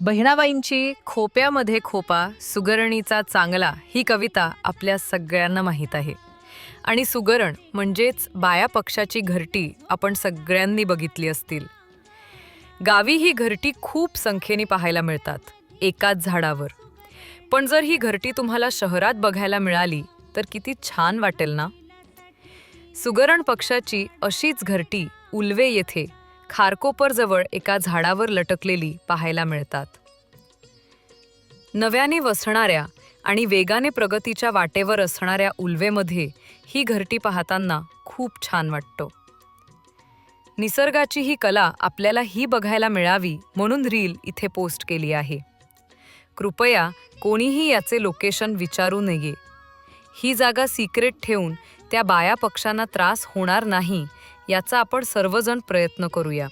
बहिणाबाईंची खोप्यामध्ये खोपा सुगरणीचा चांगला ही कविता आपल्या सगळ्यांना माहीत आहे. आणि सुगरण म्हणजेच बाया पक्षाची घरटी आपण सगळ्यांनी बघितली असतील. गावी ही घरटी खूप संख्येने पाहायला मिळतात एकाच झाडावर. पण जर ही घरटी तुम्हाला शहरात बघायला मिळाली तर किती छान वाटेल ना? सुगरण पक्षाची अशीच घरटी उल्वे येथे खारकोपरजवळ एका झाडावर लटकलेली पाहायला मिळतात. नव्याने वसणाऱ्या आणि वेगाने प्रगतीच्या वाटेवर असणाऱ्या उल्वेमध्ये ही घरटी पाहताना खूप छान वाटतं. निसर्गाची ही कला आपल्याला ही बघायला मिळावी म्हणून रील इथे पोस्ट केली आहे. कृपया कोणीही याचे लोकेशन विचारू नये. ही जागा सिक्रेट ठेवून त्या बाया पक्षांना त्रास होणार नाही याचा आपण सर्वजण प्रयत्न करूया.